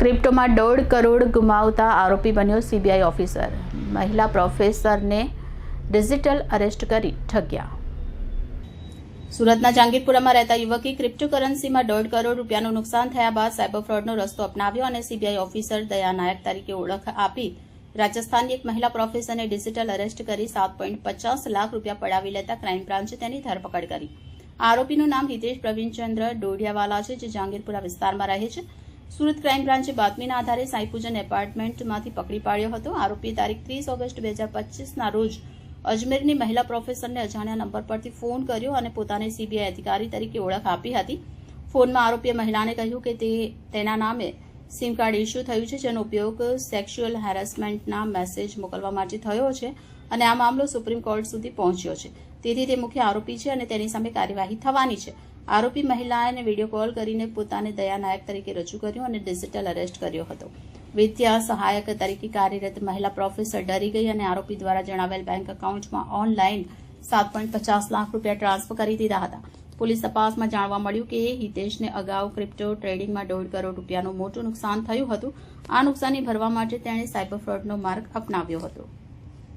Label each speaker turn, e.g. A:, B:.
A: ક્રિપ્ટોમાં દોઢ કરોડ ગુમાવતા આરોપી બન્યો સીબીઆઈ ઓફિસર. મહિલા પ્રોફેસરને ડિજિટલ અરેસ્ટ કરી ઠગ્યા. સુરતના જાંગીરપુરામાં રહેતા યુવકે ક્રિપ્ટોકરન્સીમાં દોઢ કરોડ રૂપિયાનું નુકસાન થયા બાદ સાયબર ફ્રોડનો રસ્તો અપનાવ્યો અને સીબીઆઈ ઓફિસર દયા નાયક તરીકે ઓળખ આપી રાજસ્થાનની એક મહિલા પ્રોફેસરને ડિજિટલ અરેસ્ટ કરી સાત પોઈન્ટ પચાસ લાખ રૂપિયા પડાવી લેતા ક્રાઇમ બ્રાન્ચે તેની ધરપકડ કરી. આરોપીનું નામ હિતેશ પ્રવીણચંદ્ર ડોઢિયાવાલા છે, જે જાંગીરપુરા વિસ્તારમાં રહે છે. સુરત ક્રાઇમ બ્રાન્ચે બાતમીના આધારે સાઈપૂજન એપાર્ટમેન્ટમાંથી પકડી પાડ્યો હતો. આરોપી તારીખ ત્રીસ ઓગસ્ટ બે હજાર રોજ અજમેરની મહિલા પ્રોફેસરને અજાણ્યા નંબર પરથી ફોન કર્યો અને પોતાને સીબીઆઈ અધિકારી તરીકે ઓળખ આપી હતી. ફોનમાં આરોપીએ મહિલાને કહ્યું કે તે તેના નામે સિમ કાર્ડ ઇસ્યુ થયું છે, જેનો ઉપયોગ સેક્સ્યુઅલ હેરાસમેન્ટના મેસેજ મોકલવા માટે થયો છે અને આ મામલો સુપ્રીમ કોર્ટ સુધી પહોંચ્યો છે. તેથી તે મુખ્ય આરોપી છે અને તેની સામે કાર્યવાહી થવાની છે. આરોપી મહિલાને વીડિયો કોલ કરીને પોતાને દયાનાયક તરીકે રજૂ કર્યો અને ડિજિટલ અરેસ્ટ કર્યો હતો. વિદ્યા સહાયક તરીકે કાર્યરત મહિલા પ્રોફેસર ડરી ગઈ અને આરોપી દ્વારા જણાવેલ બેંક એકાઉન્ટમાં ઓનલાઈન સાત પોઈન્ટ પચાસ લાખ રૂપિયા ટ્રાન્સફર કરી દીધા હતા. પોલીસ તપાસમાં જાણવા મળ્યું કે હિતેશને અગાઉ ક્રિપ્ટો ટ્રેડિંગમાં દોઢ કરોડ રૂપિયાનું મોટું નુકસાન થયું હતું. આ નુકસાની ભરવા માટે તેણે સાયબર ફ્રોડનો માર્ગ અપનાવ્યો હતો.